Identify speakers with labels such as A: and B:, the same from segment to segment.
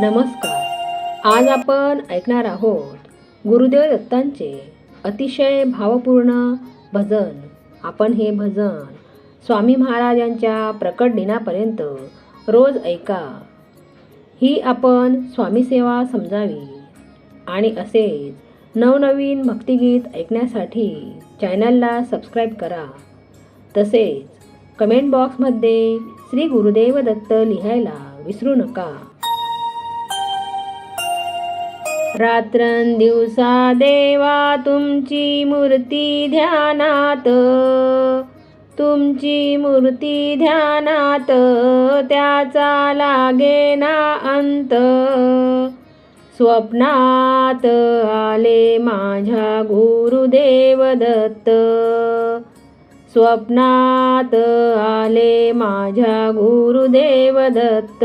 A: नमस्कार. आज आपण ऐकणार आहोत गुरुदेव दत्तांचे अतिशय भावपूर्ण भजन. आपण हे भजन स्वामी महाराजांच्या प्रकट दिनापर्यंत रोज ऐका. ही आपण स्वामी सेवा समजावी आणि असेच नवनवीन भक्तिगीत ऐकण्यासाठी चॅनलला सबस्क्राईब करा. तसेच कमेंट बॉक्समध्ये श्री गुरुदेव दत्त लिहायला विसरू नका. रात्रंदिवसा देवा तुमची मूर्ती ध्यानात. तुमची मूर्ती ध्यानात त्याचा लागे ना अंत. स्वप्नात आले माझ्या गुरुदेव दत्त. स्वप्नात आले माझ्या गुरुदेव दत्त.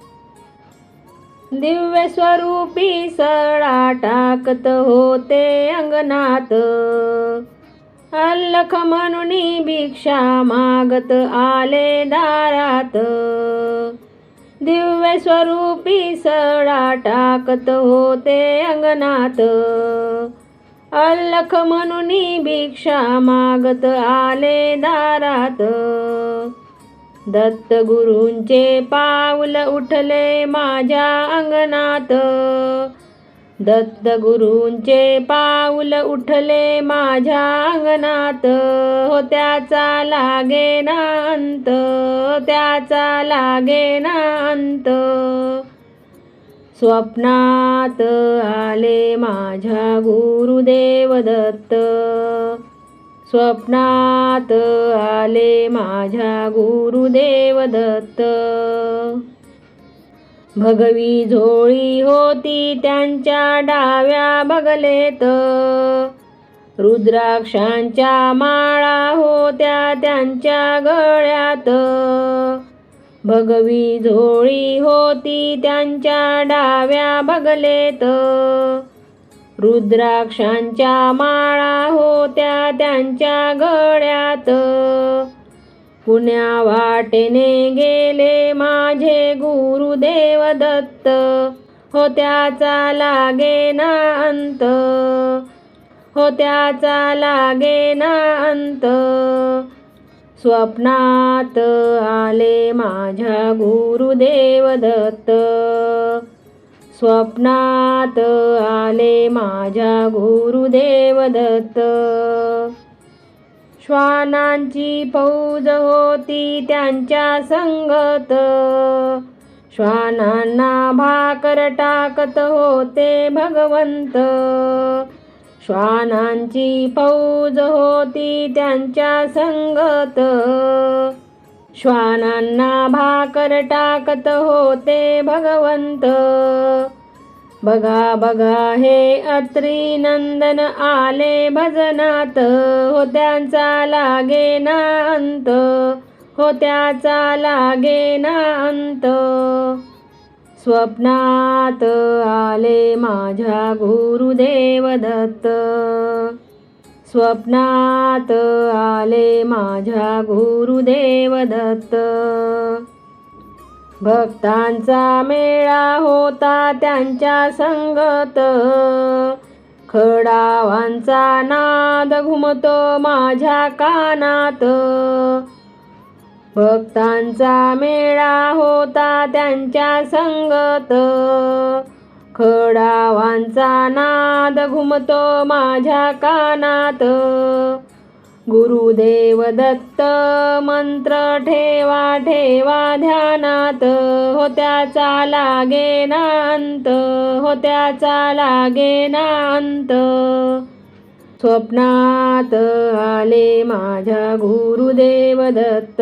A: दिव्य स्वरूपी सळा टाकत होते अंगणात. अल्लख म्हणून भिक्षा मागत आले दारात. दिव्य स्वरूपी सळा टाकत होते अंगणात. अल्लख म्हणून भिक्षा मागत आले दारात. दत्तगुरूंचे पाऊल उठले माझ्या अंगणात. दत्तगुरूंचे पाऊल उठले माझ्या अंगणात. हो त्याचा लागे ना अंत त्याचा लागे ना अंत. स्वप्नात आले माझ्या गुरुदेव दत्त. स्वप्नात आले माझ्या गुरुदेव दत्त. भगवी झोळी होती त्यांच्या डाव्या बगलेत. रुद्राक्षांच्या माळा होत्या त्यांच्या गळ्यात. भगवी झोळी होती त्यांच्या डाव्या बगलेत. रुद्राक्षांच्या माळा होत्या त्यांच्या गळ्यात. पुण्या वाटेने गेले माझे गुरुदेव दत्त. होत्याचा लागे ना अंत. होत्याचा लागे ना अंत. स्वप्नात आले माझ्या गुरुदेव दत्त. स्वप्नात आले माझ्या गुरुदेव दत्त. श्वानांची फौज होती त्यांच्या संगत. श्वानांना भाकर टाकत होते भगवंत. श्वानांची फौज होती त्यांच्या संगत. श्वानांना भाकर टाकत होते भगवंत. बघा बघा हे अत्री नंदन आले भजनात. हो त्यांचा लागे ना अंत. हो त्याचा लागे ना अंत. स्वप्नात आले माझ्या गुरुदेव दत्त स्वप्नात आले माझ्या गुरुदेव दत्त भक्तांचा मेळा होता त्यांच्या संगत. खडावांचा नाद घुमतो माझ्या कानात. भक्तांचा मेळा होता त्यांच्या संगत. खडावांचा नाद घुमतो माझ्या कानात. गुरुदेव दत्त मंत्र ठेवा ठेवा ध्यानात. होत्याचा लागे नांत होत्याचा लागे नांत स्वप्नात आले माझ्या गुरुदेव दत्त.